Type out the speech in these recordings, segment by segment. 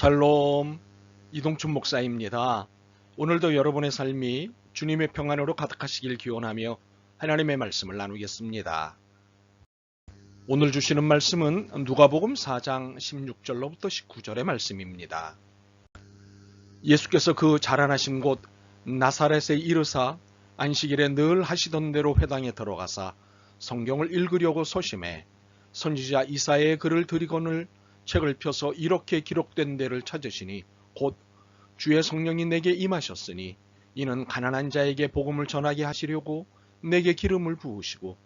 샬롬 이동춘 목사입니다. 오늘도 여러분의 삶이 주님의 평안으로 가득하시길 기원하며 하나님의 말씀을 나누겠습니다. 오늘 주시는 말씀은 누가복음 4장 16절로부터 19절의 말씀입니다. 예수께서 그 자라나신 곳 나사렛에 이르사 안식일에 늘 하시던 대로 회당에 들어가사 성경을 읽으려고 소심해 선지자 이사야의 글을 들이거늘 책을 펴서 이렇게 기록된 데를 찾으시니 곧 주의 성령이 내게 임하셨으니 이는 가난한 자에게 복음을 전하게 하시려고 내게 기름을 부으시고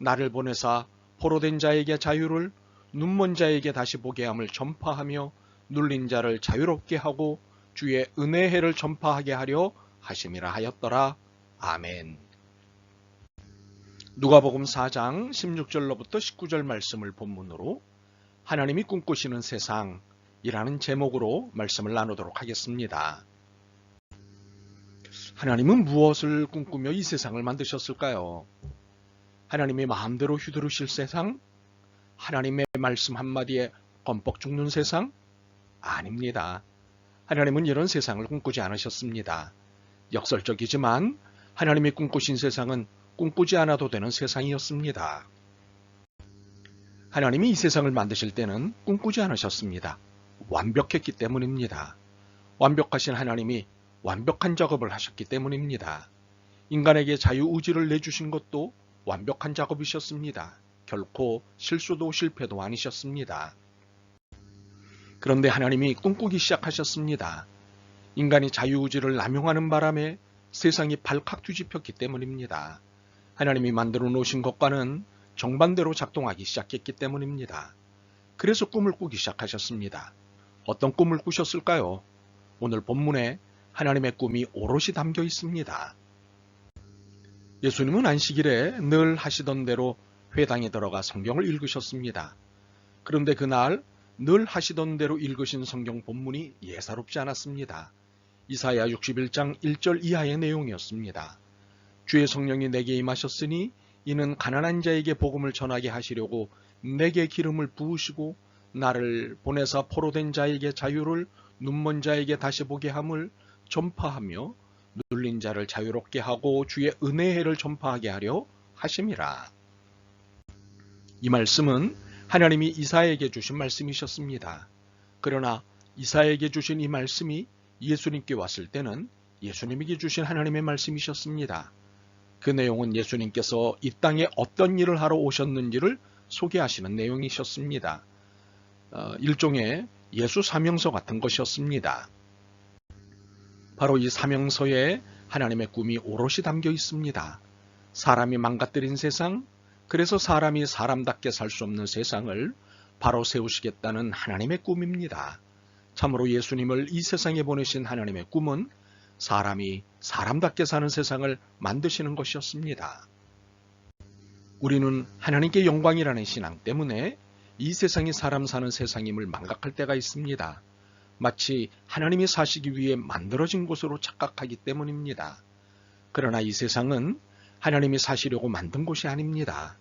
나를 보내사 포로된 자에게 자유를 눈먼 자에게 다시 보게 함을 전파하며 눌린 자를 자유롭게 하고 주의 은혜해를 전파하게 하려 하심이라 하였더라. 아멘. 누가복음 4장 16절로부터 19절 말씀을 본문으로 하나님이 꿈꾸시는 세상이라는 제목으로 말씀을 나누도록 하겠습니다. 하나님은 무엇을 꿈꾸며 이 세상을 만드셨을까요? 하나님의 마음대로 휘두르실 세상? 하나님의 말씀 한마디에 껌뻑 죽는 세상? 아닙니다. 하나님은 이런 세상을 꿈꾸지 않으셨습니다. 역설적이지만 하나님이 꿈꾸신 세상은 꿈꾸지 않아도 되는 세상이었습니다. 하나님이 이 세상을 만드실 때는 꿈꾸지 않으셨습니다. 완벽했기 때문입니다. 완벽하신 하나님이 완벽한 작업을 하셨기 때문입니다. 인간에게 자유의지를 내주신 것도 완벽한 작업이셨습니다. 결코 실수도 실패도 아니셨습니다. 그런데 하나님이 꿈꾸기 시작하셨습니다. 인간이 자유의지를 남용하는 바람에 세상이 발칵 뒤집혔기 때문입니다. 하나님이 만들어 놓으신 것과는 정반대로 작동하기 시작했기 때문입니다. 그래서 꿈을 꾸기 시작하셨습니다. 어떤 꿈을 꾸셨을까요? 오늘 본문에 하나님의 꿈이 오롯이 담겨 있습니다. 예수님은 안식일에 늘 하시던 대로 회당에 들어가 성경을 읽으셨습니다. 그런데 그날 늘 하시던 대로 읽으신 성경 본문이 예사롭지 않았습니다. 이사야 61장 1절 이하의 내용이었습니다. 주의 성령이 내게 임하셨으니 이는 가난한 자에게 복음을 전하게 하시려고 내게 기름을 부으시고 나를 보내사 포로된 자에게 자유를 눈먼 자에게 다시 보게 함을 전파하며 눌린 자를 자유롭게 하고 주의 은혜를 전파하게 하려 하심이라. 이 말씀은 하나님이 이사에게 주신 말씀이셨습니다. 그러나 이사에게 주신 이 말씀이 예수님께 왔을 때는 예수님에게 주신 하나님의 말씀이셨습니다. 그 내용은 예수님께서 이 땅에 어떤 일을 하러 오셨는지를 소개하시는 내용이셨습니다. 어, 일종의 예수 사명서 같은 것이었습니다. 바로 이 사명서에 하나님의 꿈이 오롯이 담겨 있습니다. 사람이 망가뜨린 세상, 그래서 사람이 사람답게 살 수 없는 세상을 바로 세우시겠다는 하나님의 꿈입니다. 참으로 예수님을 이 세상에 보내신 하나님의 꿈은 사람이 사람답게 사는 세상을 만드시는 것이었습니다. 우리는 하나님께 영광이라는 신앙 때문에 이 세상이 사람 사는 세상임을 망각할 때가 있습니다. 마치 하나님이 사시기 위해 만들어진 곳으로 착각하기 때문입니다. 그러나 이 세상은 하나님이 사시려고 만든 곳이 아닙니다.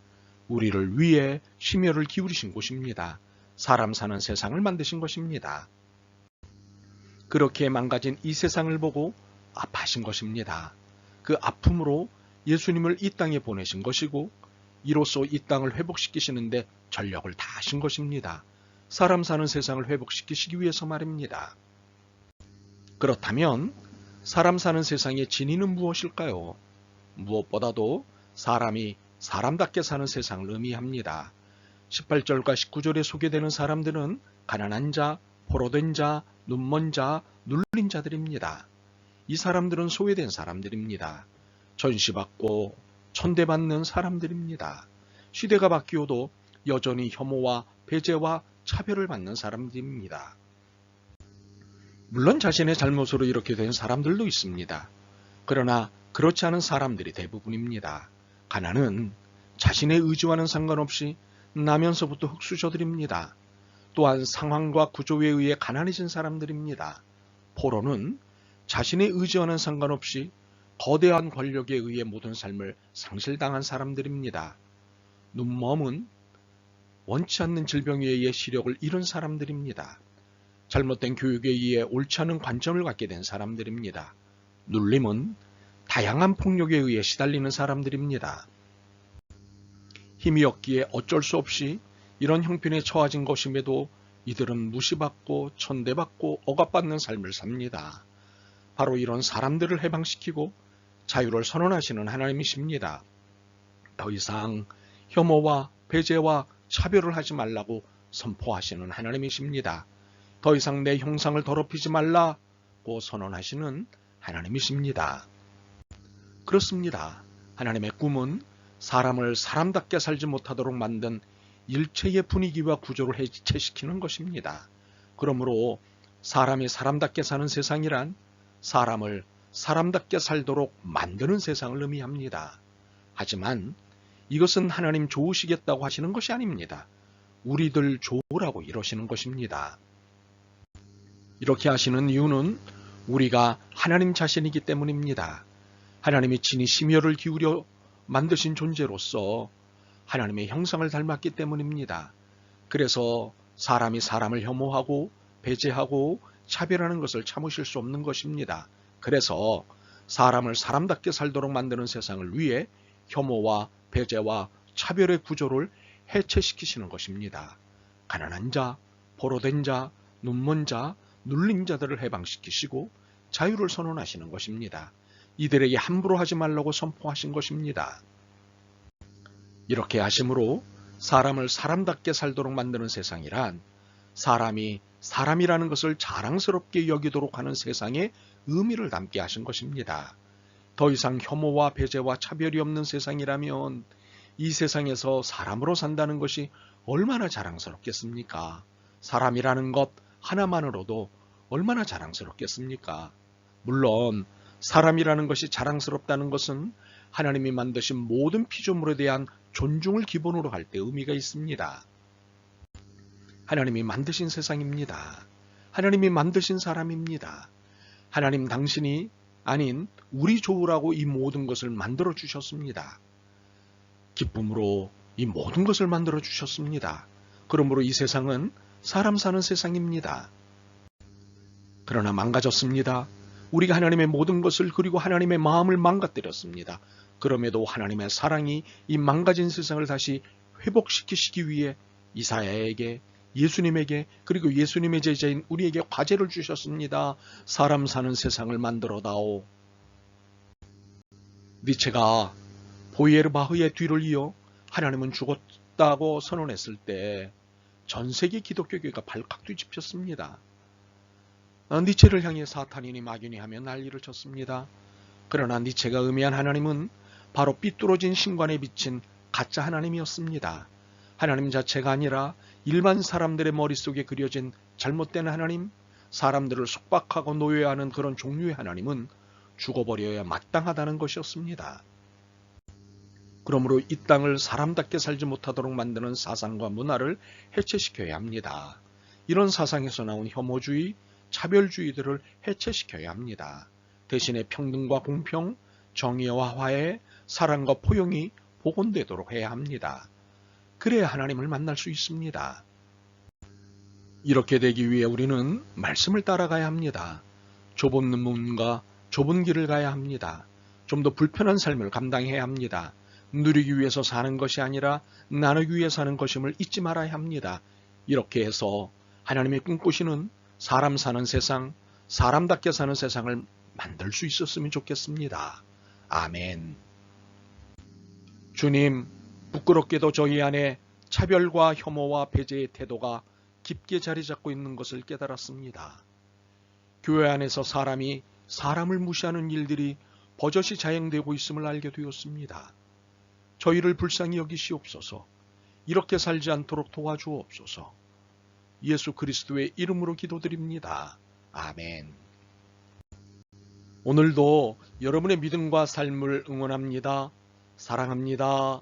우리를 위해 심혈을 기울이신 곳입니다. 사람 사는 세상을 만드신 것입니다. 그렇게 망가진 이 세상을 보고 아파하신 것입니다. 그 아픔으로 예수님을 이 땅에 보내신 것이고 이로써 이 땅을 회복시키시는데 전력을 다하신 것입니다. 사람 사는 세상을 회복시키시기 위해서 말입니다. 그렇다면 사람 사는 세상의 진위는 무엇일까요? 무엇보다도 사람이 사람답게 사는 세상을 의미합니다. 18절과 19절에 소개되는 사람들은 가난한 자, 포로된 자, 눈먼 자, 눌린 자들입니다. 이 사람들은 소외된 사람들입니다. 전시받고 천대받는 사람들입니다. 시대가 바뀌어도 여전히 혐오와 배제와 차별을 받는 사람들입니다. 물론 자신의 잘못으로 이렇게 된 사람들도 있습니다. 그러나 그렇지 않은 사람들이 대부분입니다. 가난은 자신의 의지와는 상관없이 나면서부터 흙수저들입니다. 또한 상황과 구조에 의해 가난해진 사람들입니다. 포로는 자신의 의지와는 상관없이 거대한 권력에 의해 모든 삶을 상실당한 사람들입니다. 눈먼은 원치 않는 질병에 의해 시력을 잃은 사람들입니다. 잘못된 교육에 의해 옳지 않은 관점을 갖게 된 사람들입니다. 눌림은 다양한 폭력에 의해 시달리는 사람들입니다. 힘이 없기에 어쩔 수 없이 이런 형편에 처해진 것임에도 이들은 무시받고 천대받고 억압받는 삶을 삽니다. 바로 이런 사람들을 해방시키고 자유를 선언하시는 하나님이십니다. 더 이상 혐오와 배제와 차별을 하지 말라고 선포하시는 하나님이십니다. 더 이상 내 형상을 더럽히지 말라고 선언하시는 하나님이십니다. 그렇습니다. 하나님의 꿈은 사람을 사람답게 살지 못하도록 만든 일체의 분위기와 구조를 해체시키는 것입니다. 그러므로 사람이 사람답게 사는 세상이란 사람을 사람답게 살도록 만드는 세상을 의미합니다. 하지만 이것은 하나님 좋으시겠다고 하시는 것이 아닙니다. 우리들 좋으라고 이러시는 것입니다. 이렇게 하시는 이유는 우리가 하나님 자신이기 때문입니다. 하나님이 친히 심혈을 기울여 만드신 존재로서 하나님의 형상을 닮았기 때문입니다. 그래서 사람이 사람을 혐오하고 배제하고 차별하는 것을 참으실 수 없는 것입니다. 그래서 사람을 사람답게 살도록 만드는 세상을 위해 혐오와 배제와 차별의 구조를 해체시키시는 것입니다. 가난한 자, 포로된 자, 눈먼 자, 눌린 자들을 해방시키시고 자유를 선언하시는 것입니다. 이들에게 함부로 하지 말라고 선포하신 것입니다. 이렇게 하심으로 사람을 사람답게 살도록 만드는 세상이란 사람이 사람이라는 것을 자랑스럽게 여기도록 하는 세상에 의미를 담게 하신 것입니다. 더 이상 혐오와 배제와 차별이 없는 세상이라면 이 세상에서 사람으로 산다는 것이 얼마나 자랑스럽겠습니까? 사람이라는 것 하나만으로도 얼마나 자랑스럽겠습니까? 물론 사람이라는 것이 자랑스럽다는 것은 하나님이 만드신 모든 피조물에 대한 존중을 기본으로 할 때 의미가 있습니다. 하나님이 만드신 세상입니다. 하나님이 만드신 사람입니다. 하나님 당신이 아닌 우리 좋으라고 이 모든 것을 만들어 주셨습니다. 기쁨으로 이 모든 것을 만들어 주셨습니다. 그러므로 이 세상은 사람 사는 세상입니다. 그러나 망가졌습니다. 우리가 하나님의 모든 것을 그리고 하나님의 마음을 망가뜨렸습니다. 그럼에도 하나님의 사랑이 이 망가진 세상을 다시 회복시키시기 위해 이사야에게 예수님에게 그리고 예수님의 제자인 우리에게 과제를 주셨습니다. 사람 사는 세상을 만들어 다오. 니체가 보이에르바흐의 뒤를 이어 하나님은 죽었다고 선언했을 때 전 세계 기독교계가 발칵 뒤집혔습니다. 어, 니체를 향해 사탄이니 마귀니 하며 난리를 쳤습니다. 그러나 니체가 의미한 하나님은 바로 삐뚤어진 신관에 비친 가짜 하나님이었습니다. 하나님 자체가 아니라 일반 사람들의 머릿속에 그려진 잘못된 하나님, 사람들을 속박하고 노예하는 그런 종류의 하나님은 죽어버려야 마땅하다는 것이었습니다. 그러므로 이 땅을 사람답게 살지 못하도록 만드는 사상과 문화를 해체시켜야 합니다. 이런 사상에서 나온 혐오주의, 차별주의들을 해체시켜야 합니다. 대신에 평등과 공평, 정의와 화해, 사랑과 포용이 복원되도록 해야 합니다. 그래야 하나님을 만날 수 있습니다. 이렇게 되기 위해 우리는 말씀을 따라가야 합니다. 좁은 문과 좁은 길을 가야 합니다. 좀 더 불편한 삶을 감당해야 합니다. 누리기 위해서 사는 것이 아니라 나누기 위해 사는 것임을 잊지 말아야 합니다. 이렇게 해서 하나님이 꿈꾸시는 사람 사는 세상, 사람답게 사는 세상을 만들 수 있었으면 좋겠습니다. 아멘. 주님, 부끄럽게도 저희 안에 차별과 혐오와 배제의 태도가 깊게 자리 잡고 있는 것을 깨달았습니다. 교회 안에서 사람이 사람을 무시하는 일들이 버젓이 자행되고 있음을 알게 되었습니다. 저희를 불쌍히 여기시옵소서. 이렇게 살지 않도록 도와주옵소서. 예수 그리스도의 이름으로 기도드립니다. 아멘. 오늘도 여러분의 믿음과 삶을 응원합니다. 사랑합니다.